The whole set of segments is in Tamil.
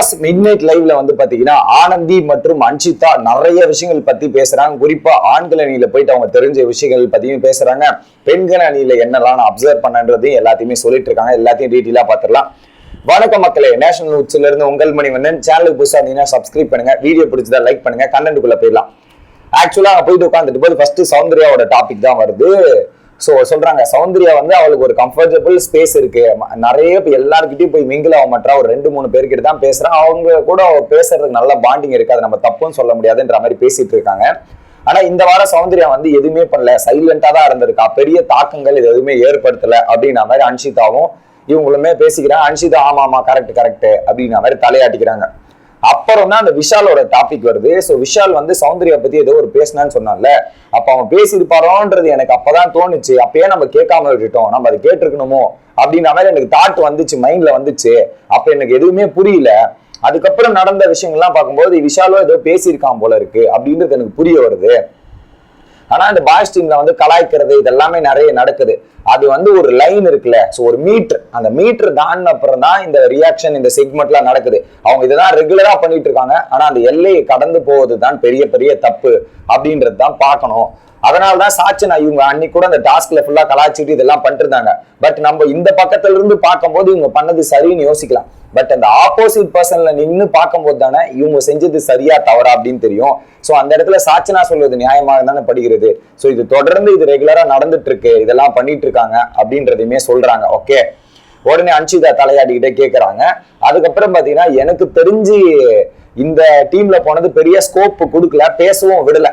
பிகாஸ் மிட் நைட் லைவ்ல வந்து பாத்தீங்கன்னா ஆனந்தி மற்றும் அன்ஷிதா நிறைய விஷயங்கள் பத்தி பேசுறாங்க. குறிப்பா ஆண்கள் அணியில போயிட்டு அவங்க தெரிஞ்ச விஷயங்கள் பத்தியும் பேசுறாங்க. பெண்கள் அணியில என்னெல்லாம் நான் அப்சர்வ் பண்ணன்றதையும் எல்லாத்தையுமே சொல்லிட்டு இருக்காங்க. எல்லாத்தையும் டீட்டெயிலா பாத்துடலாம். வணக்கம் மக்களே. நேஷனல் உட்ஸ்ல இருந்து உங்கள் மணி வந்தன் சேனலுக்கு புதுசா இருந்தீங்கன்னா சப்ஸ்கிரைப் பண்ணுங்க. வீடியோ பிடிச்சதா லைக் பண்ணுங்க. கண்டென்ட்டுக்குள்ள போயிடலாம். ஆக்சுவலா போயிட்டு உட்காந்துட்டு போது ஃபர்ஸ்ட் சௌந்தர்யாவோட டாபிக் தான் வருது. ஸோ சொல்றாங்க சௌந்தர்யா வந்து அவளுக்கு ஒரு கம்ஃபர்டபுள் ஸ்பேஸ் இருக்கு. நிறைய இப்போ எல்லாருக்கிட்டையும் போய் மிங்கில் ஆக மாட்டா. ஒரு ரெண்டு மூணு பேர்கிட்ட தான் பேசுறான் அவங்க கூட அவ பேசுறதுக்கு நல்ல பாண்டிங் இருக்கு நம்ம தப்புன்னு சொல்ல முடியாதுன்ற மாதிரி பேசிட்டு இருக்காங்க. ஆனா இந்த வாரம் சௌந்தர்யா வந்து எதுவுமே பண்ணல. சைலண்டா தான் இருந்திருக்கா. பெரிய தாக்கங்கள் இது எதுவுமே ஏற்படுத்தல அப்படின்ற மாதிரி அன்ஷிதாவும் இவங்களுமே பேசிக்கிறாங்க. அன்ஷிதா ஆமா ஆமா கரெக்ட் கரெக்ட் அப்படின்ற மாதிரி தலையாட்டிக்கிறாங்க. அப்புறம் தான் அந்த விஷாலோட டாபிக் வருது. சோ விஷால் வந்து சௌந்தர்யா பத்தி ஏதோ ஒரு பேசினான்னு சொன்னான்ல. அப்ப அவன் பேசியிருப்பாரோன்றது எனக்கு அப்பதான் தோணுச்சு. அப்பயே நம்ம கேட்காம விட்டுட்டோம். நம்ம அதை கேட்டிருக்கணுமோ? அப்படின்ற மாதிரி எனக்கு தாட் வந்துச்சு மைண்ட்ல வந்துச்சு. அப்ப எனக்கு எதுவுமே புரியல. அதுக்கப்புறம் நடந்த விஷயங்கள்லாம் பார்க்கும்போது விஷாலும் ஏதோ பேசியிருக்கான் போல இருக்கு. அப்படின்றது எனக்கு புரிய வருது. ஆனா இந்த பாய்ஸ் டீம்ல வந்து கலாய்க்கிறது இதெல்லாமே நிறைய நடக்குது. அது வந்து ஒரு லைன் இருக்குல்ல. ஸோ ஒரு மீட்டர் அந்த மீட்டர் தாண்டின அப்புறம் தான் இந்த ரியாக்ஷன் இந்த செக்மெண்ட்லாம் நடக்குது. அவங்க இதெல்லாம் ரெகுலரா பண்ணிட்டு இருக்காங்க ஆனா அந்த எல்லையை கடந்து போவது தான் பெரிய பெரிய தப்பு அப்படின்றது தான் பார்க்கணும். அதனால தான் சாச்சனா இவங்க அன்னைக்கு கூட அந்த டாஸ்க்ல ஃபுல்லா கலாச்சிட்டு இதெல்லாம் பண்ணிட்டு இருந்தாங்க பட் நம்ம இந்த பக்கத்துல இருந்து பார்க்கும்போது இவங்க பண்ணது சரின்னு யோசிக்கலாம். பட் அந்த ஆப்போசிட் பர்சன்ல நின்னு பார்க்கும்போது தானே இவங்க செஞ்சது சரியா தவறா அப்படின்னு தெரியும். சோ அந்த இடத்துல சாச்சனா சொல்வது நியாயமாக தானே படுகிறது. சோ இது தொடர்ந்து இது ரெகுலரா நடந்துட்டு இருக்கு இதெல்லாம் பண்ணிட்டு இருக்காங்க அப்படின்றதையுமே சொல்றாங்க ஓகே உடனே அன்ஷிதா தலையாடிக்கிட்டே கேட்குறாங்க அதுக்கப்புறம் பார்த்தீங்கன்னா எனக்கு தெரிஞ்சு இந்த டீம்ல போனது பெரிய ஸ்கோப் கொடுக்கல பேசவும் விடல.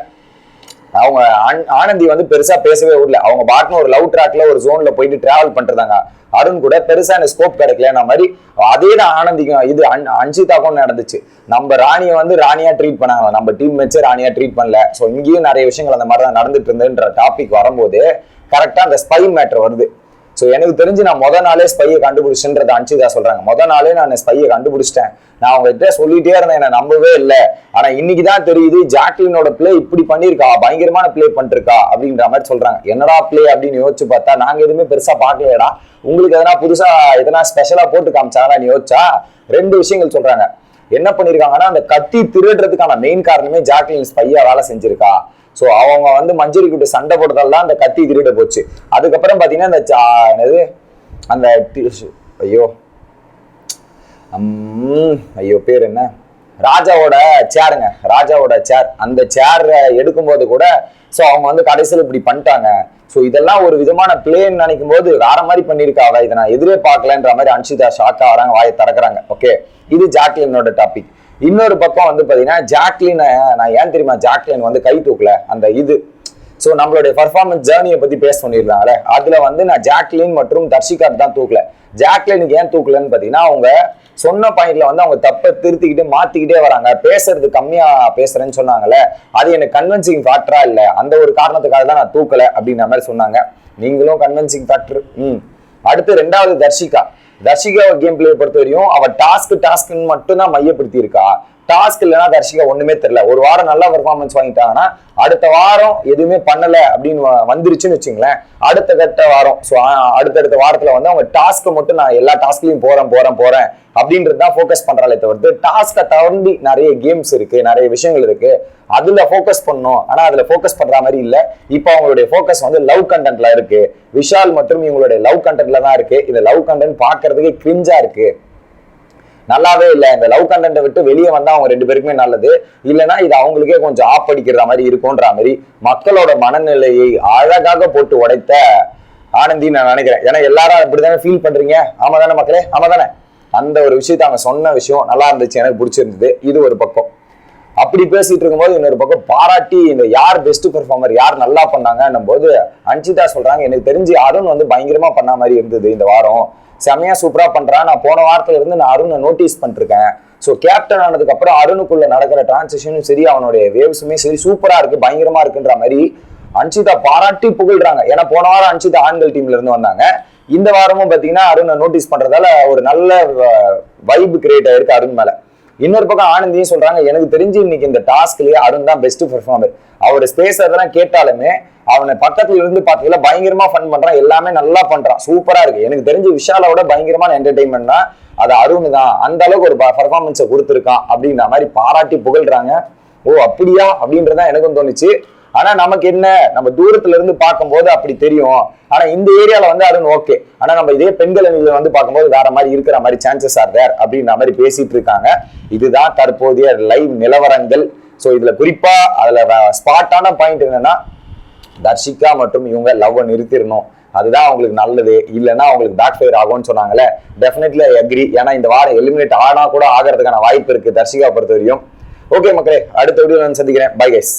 அவங்க ஆனந்தி வந்து பெருசா பேசவே விடல. அவங்க பாட்டுன்னு ஒரு லவ் ட்ராக்ல ஒரு ஜோன்ல போயிட்டு டிராவல் பண்றதாங்க. அருண் கூட பெருசா எனக்கு ஸ்கோப் கிடைக்கலன்னா மாதிரி அதே தான் ஆனந்திக்கும் இது அன்- அன்ஷிதாக்கும் நடந்துச்சு. நம்ம ராணியை வந்து ராணியா ட்ரீட் பண்ணாங்க நம்ம டீம் மேட்சே ராணியா ட்ரீட் பண்ணல. ஸோ இங்கேயும் நிறைய விஷயங்கள் அந்த மாதிரி தான் நடந்துட்டு இருந்துன்ற டாபிக் வரும்போது கரெக்டாக அந்த ஸ்பை மேட்ரு வருது. ஸோ எனக்கு தெரிஞ்சு நான் முத நாளே ஸ்பையை கண்டுபிடிச்சுன்றத அன்ஷிதா சொல்கிறாங்க முத நாளே நான் ஸ்பையை கண்டுபிடிச்சிட்டேன். நான் அவங்ககிட்ட சொல்லிட்டே இருந்தேன் என்னை நம்பவே இல்லை. ஆனால் இன்னைக்கு தான் தெரியுது ஜாக்லினோட பிளே இப்படி பண்ணியிருக்கா பயங்கரமான ப்ளே பண்ணிருக்கா அப்படின்ற மாதிரி சொல்கிறாங்க என்னடா பிளே அப்படின்னு யோசிச்சு பார்த்தா நாங்கள் எதுவுமே பெருசாக பார்க்கலையடா. உங்களுக்கு எதனா புதுசாக எதனா ஸ்பெஷலாக போட்டு காமிச்சாங்கன்னு யோசிச்சா ரெண்டு விஷயங்கள் சொல்கிறாங்க என்ன பண்ணியிருக்காங்கன்னா அந்த கத்தி திருடுறதுக்கான மெயின் காரணமே ஜாக்லின் ஸ்பையா வேலை செஞ்சிருக்கா? ஸோ அவங்க வந்து மஞ்சரி கிட்ட சண்டை போட்டதால அந்த கத்தி திருட போச்சு. அதுக்கப்புறம் பார்த்தீங்கன்னா அந்த என்னது? அந்த ஐயோ. உம், ஐயோ பேர் என்ன? ராஜாவோட சேருங்க ராஜாவோட சேர் அந்த சேர் எடுக்கும்போது கூட ஸோ அவங்க வந்து கடைசியில் இப்படி பண்ணிட்டாங்க. ஸோ இதெல்லாம் ஒரு விதமான பிளேன்னு நினைக்கும் போது வேற மாதிரி பண்ணிருக்காவ இதை நான் எதிரே பார்க்கலன்ற மாதிரி அன்ஷிதா ஷாக்கா வராங்க வாயை திறக்கிறாங்க. ஓகே இது ஜாக்லினோட டாபிக் இன்னொரு பக்கம் வந்து பார்த்தீங்கன்னா ஜாக்லின் நான் ஏன் தெரியுமா ஜாக்லின் வந்து கை தூக்கல? அந்த இது. ஸோ நம்மளுடைய பர்ஃபார்மன்ஸ் ஜேர்னியை பற்றி பேச சொல்லியிருந்தாங்களே அதில் வந்து நான் ஜாக்லின் மற்றும் தர்ஷிகா தான் தூக்கல. ஜாக்லினுக்கு ஏன் தூக்கலன்னு பார்த்தீங்கன்னா அவங்க சொன்ன பாயிண்ட்ல வந்து அவங்க தப்பை திருத்திக்கிட்டு மாத்திக்கிட்டே வராங்க. பேசுறது கம்மியா பேசுறேன்னு சொன்னாங்கல்ல? அது எனக்கு கன்வென்சிங் ஃபேக்டரா இல்ல. அந்த ஒரு காரணத்துக்காக தான் நான் தூக்கல அப்படின்ற மாதிரி சொன்னாங்க. நீங்களும் கன்வென்சிங் ஃபேக்டர் ம். அடுத்து ரெண்டாவது தர்ஷிகா. தர்ஷிகா கேம் பிளே பொறுத்த வரையும் அவள் டாஸ்க் டாஸ்க்னு மட்டும் தான் மையப்படுத்தி இருக்கா டாஸ்க் இல்லைன்னா தர்ஷிகா ஒண்ணுமே தெரியல. ஒரு வாரம் நல்ல பெர்ஃபார்மன்ஸ் வாங்கிட்டாங்கன்னா அடுத்த வாரம் எதுவுமே பண்ணல அப்படின்னு வந்துருச்சுன்னு வச்சுங்களேன் அடுத்த கட்ட வாரம் ஸோ அடுத்தடுத்த வாரத்துல வந்து அவங்க டாஸ்க்கை மட்டும் நான் எல்லா டாஸ்க்லையும் போறேன் போறேன் போறேன் அப்படின்றது தான் ஃபோக்கஸ் பண்றாளே தவிர்த்து டாஸ்க்கை தாண்டி நிறைய கேம்ஸ் இருக்கு நிறைய விஷயங்கள் இருக்கு. அதுல ஃபோக்கஸ் பண்ணணும். ஆனா அதுல ஃபோக்கஸ் பண்ற மாதிரி இல்ல. இப்போ அவங்களுடைய ஃபோக்கஸ் வந்து லவ் கண்டென்ட்ல இருக்கு. விஷால் மற்றும் இவங்களுடைய லவ் கண்டென்ட்ல தான் இருக்கு. இந்த லவ் கண்டென்ட் பார்க்கறதுக்கு கிரிஞ்சா இருக்கு. நல்லாவே இல்லை. இந்த லவ் கண்டென்ட்டை விட்டு வெளியே வந்தால் அவங்க ரெண்டு பேருக்குமே நல்லது. இல்லைன்னா இது அவங்களுக்கே கொஞ்சம் ஆப்படிக்கிற மாதிரி இருக்கும்ன்ற மாதிரி மக்களோட மனநிலையை அழகாக போட்டு உடைத்த ஆனந்தி நான் நினைக்கிறேன். ஏன்னா எல்லாரும் அப்படிதானே ஃபீல் பண்றீங்க? ஆமா தானே மக்களே? ஆமா தானே அந்த ஒரு விஷயத்த அவங்க சொன்ன விஷயம் நல்லா இருந்துச்சு. எனக்கு பிடிச்சிருந்தது. இது ஒரு பக்கம். அப்படி பேசிட்டு இருக்கும்போது இன்னொரு பக்கம் பாராட்டி இந்த யார் பெஸ்ட் பெர்ஃபார்மர் யார் நல்லா பண்ணாங்கன்னும் போது அஞ்சிதா சொல்றாங்க. எனக்கு தெரிஞ்சு அருண் வந்து பயங்கரமா பண்ண மாதிரி இருந்தது இந்த வாரம். செமையா சூப்பரா பண்றான். நான் போன வாரத்துல இருந்து நான் அருணை நோட்டீஸ் பண்ணிருக்கேன். ஸோ கேப்டன் ஆனதுக்கு அப்புறம் அருணுக்குள்ள நடக்கிற டிரான்சிஷனும் சரி அவனுடைய வேவ்ஸுமே சரி சூப்பரா இருக்கு பயங்கரமா இருக்குன்ற மாதிரி அன்சிதா பாராட்டி புகழ்றாங்க. ஏன்னா போன வாரம் அன்ஷிதா ஆண்கள் டீம்ல இருந்து வந்தாங்க. இந்த வாரமும் பாத்தீங்கன்னா அருணை நோட்டீஸ் பண்றதால ஒரு நல்ல வைப் கிரியேட் ஆயிருக்கு அருண் மேல. இன்னொரு பக்கம் ஆனந்தியும் சொல்றாங்க எனக்கு தெரிஞ்சு இன்னைக்கு இந்த டாஸ்க்லயே அருண் தான் பெஸ்ட் பெர்ஃபார்மர் அவர் ஸ்பேஸ் அதெல்லாம் கேட்டாலுமே அவனை பக்கத்துல இருந்து பாத்தீங்கன்னா பயங்கரமா ஃபன் பண்றான் எல்லாமே நல்லா பண்றான் சூப்பரா இருக்கு. எனக்கு தெரிஞ்சு விஷாலோட பயங்கரமான என்டர்டைன்மெண்ட்னா அது அருண் தான். அந்த அளவுக்கு ஒரு பர்ஃபார்மன்ஸை கொடுத்துருக்கான் அப்படின்ற மாதிரி பாராட்டி புகழ்றாங்க. ஓ அப்படியா? அப்படின்றதான் எனக்கும் தோணுச்சு. ஆனா நமக்கு என்ன? நம்ம தூரத்துல இருந்து பார்க்கும்போது அப்படி தெரியும். ஆனா இந்த ஏரியால வந்து அதுன்னு ஓகே ஆனா நம்ம இதே பெண்கள் அணியில வந்து பார்க்கும்போது வேற மாதிரி இருக்கிற மாதிரி சான்சஸ் ஆர் தேர் அப்படின்ற மாதிரி பேசிட்டு இருக்காங்க. இதுதான் தற்போதைய லைவ் நிலவரங்கள். ஸோ இதுல குறிப்பா அதுல ஸ்பாட்டான பாயிண்ட் என்னன்னா தர்ஷிகா மற்றும் இவங்க லவ்வை நிறுத்திடணும். அதுதான் அவங்களுக்கு நல்லது. இல்லைன்னா அவங்களுக்கு பேக் ஃபயர் ஆகும்னு சொன்னாங்கல்ல. டெஃபினெட்லி அக்ரி ஏன்னா இந்த வாரம் எலிமினேட் ஆனா கூட ஆகிறதுக்கான வாய்ப்பு இருக்கு தர்ஷிகா பொறுத்த வரையும் ஓகே மக்களே அடுத்த வீடியோ நான் சந்திக்கிறேன். Bye guys